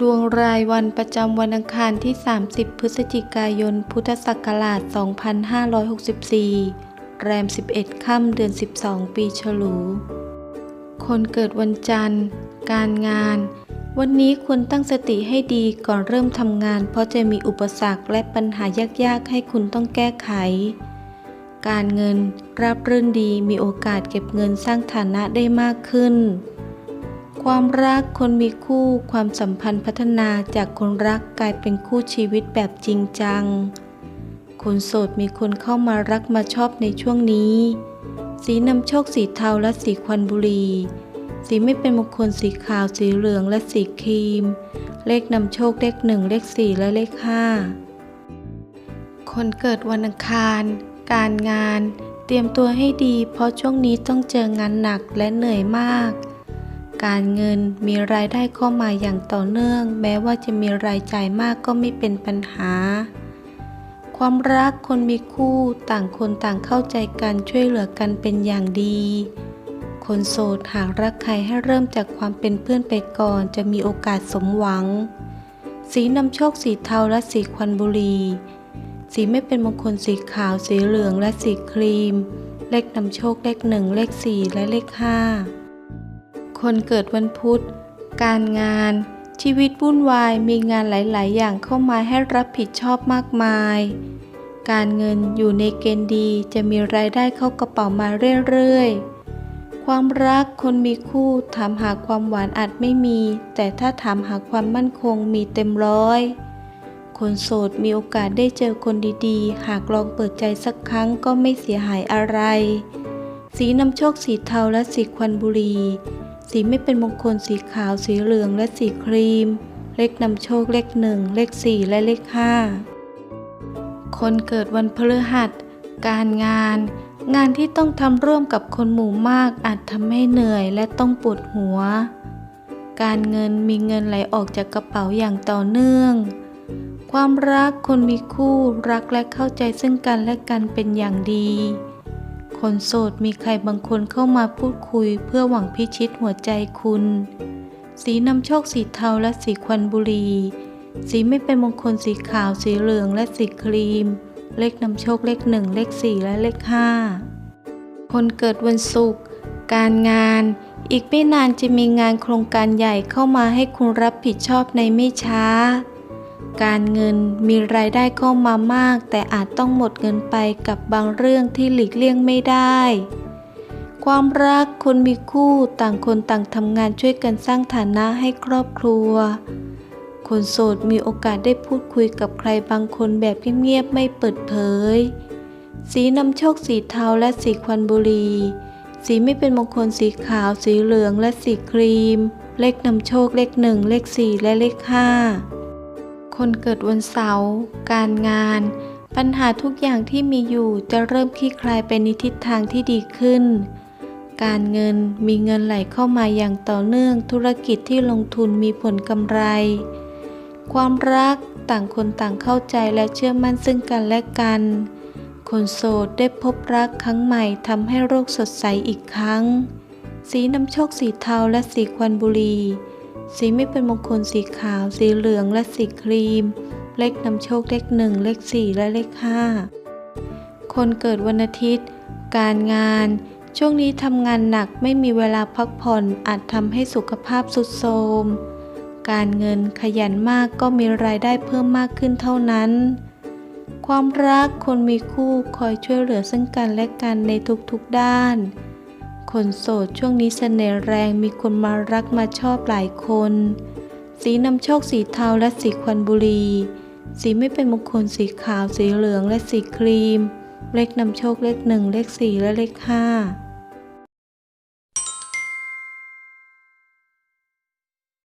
ดวงรายวันประจำวันอังคารที่ 30 พฤศจิกายน พุทธศักราช 2564 แรม 11 ค่ำเดือน 12 ปีฉลู คนเกิดวันจันทร์ การงาน วันนี้ควรตั้งสติให้ดีก่อนเริ่มทำงาน เพราะจะมีอุปสรรคและปัญหายากๆ ให้คุณต้องแก้ไข การเงิน ราบรื่นดีมีโอกาสเก็บเงินสร้างฐานะได้มากขึ้น ความรักคนมีคู่ความสัมพันธ์พัฒนาจากคนรักกลายเป็นคู่ชีวิตแบบจริงจัง คนโสดมีคนเข้ามารักมาชอบในช่วงนี้ สีนำโชคสีเทาและสีควันบุรี สีไม่เป็นมงคลสีขาวสีเหลืองและสีครีม เลขนำโชคเลขหนึ่งเลขสี่และเลขห้าคนเกิดวันอังคาร การงาน เตรียมตัวให้ดีเพราะช่วงนี้ต้องเจองานหนักและเหนื่อยมาก การเงินมีรายได้เข้ามาอย่างต่อเนื่อง แม้ว่าจะมีรายจ่ายมากก็ไม่เป็นปัญหา ความรักคนมีคู่ต่างคนต่างเข้าใจกันช่วยเหลือกันเป็นอย่างดี คนโสดหากรักใครให้เริ่มจากความเป็นเพื่อนไปก่อนจะมีโอกาสสมหวัง สีนำโชคสีเทาและสีควันบุรี สีไม่เป็นมงคลสีขาวสีเหลืองและสีครีม เลขนำโชคเลขหนึ่งเลขสี่และเลขห้า คนเกิดวันพุธ การงาน ชีวิตวุ่นวายมีงานหลาย ๆ อย่างเข้ามาให้รับผิดชอบมากมาย การเงินอยู่ในเกณฑ์ดีจะมีรายได้เข้ากระเป๋ามาเรื่อย ๆความรักคนมีคู่ถามหาความหวานอาจไม่มี แต่ถ้าถามหาความมั่นคงมีเต็มร้อย คนโสดมีโอกาสได้เจอคนดีๆ หากลองเปิดใจสักครั้งก็ไม่เสียหายอะไร สีนำโชคสีเทาและสีควันบุรี สีไม่เป็นมงคลสีขาวสีเหลืองและสีครีม เลขนำโชคเลขหนึ่งเลขสี่และเลขห้าคนเกิดวันพฤหัส การงาน งานที่ต้องทำร่วมกับคนหมู่มากอาจทำให้เหนื่อยและต้องปวดหัว การเงินมีเงินไหลออกจากกระเป๋าอย่างต่อเนื่อง ความรักคนมีคู่รักและเข้าใจซึ่งกันและกันเป็นอย่างดี คนโสดมีใครบางคนเข้ามาพูดคุยเพื่อหวังพิชิตหัวใจคุณ สีนำโชคสีเทาและสีควันบุรี สีไม่เป็นมงคลสีขาวสีเหลืองและสีครีม เลขนำโชคเลขหนึ่งเลขสี่และเลขห้าคนเกิดวันศุกร์การงาน อีกไม่นานจะมีงานโครงการใหญ่เข้ามาให้คุณรับผิดชอบในไม่ช้า การเงินมีรายได้เข้ามามาก แต่อาจต้องหมดเงินไปกับบางเรื่องที่หลีกเลี่ยงไม่ได้ ความรักคนมีคู่ต่างคนต่างทำงานช่วยกันสร้างฐานะให้ครอบครัว คนโสดมีโอกาสได้พูดคุยกับใครบางคนแบบเงียบๆไม่เปิดเผย สีนำโชคสีเทาและสีควันบุรี สีไม่เป็นมงคลสีขาว สีเหลืองและสีครีม เลขนำโชคเลขหนึ่งเลขสี่และเลขห้า คนเกิดวันเสาร์ การงาน ปัญหาทุกอย่างที่มีอยู่จะเริ่มคลี่คลายไปในทิศทางที่ดีขึ้น การเงินมีเงินไหลเข้ามาอย่างต่อเนื่อง ธุรกิจที่ลงทุนมีผลกำไร ความรักต่างคนต่างเข้าใจและเชื่อมั่นซึ่งกันและกัน คนโสดได้พบรักครั้งใหม่ทำให้โลกสดใสอีกครั้ง สีน้ำโชคสีเทาและสีควันบุรี สีไม่เป็นมงคลสีขาว สีเหลืองและสีครีม เลขนำโชคเลขหนึ่งเลขสี่และเลขห้าคนเกิดวันอาทิตย์ การงาน ช่วงนี้ทำงานหนักไม่มีเวลาพักผ่อนอาจทำให้สุขภาพสุดโทรมการเงินขยันมากก็มีรายได้เพิ่มมากขึ้นเท่านั้น ความรักคนมีคู่คอยช่วยเหลือซึ่งกันและกันในทุกๆด้าน คนโสดช่วงนี้เสน่ห์แรงมีคนมารักมาชอบหลายคน สีนำโชคสีเทาและสีควันบุรี สีไม่เป็นมงคลสีขาวสีเหลืองและสีครีม เลขนำโชคเลขหนึ่งเลขสี่และเลขห้า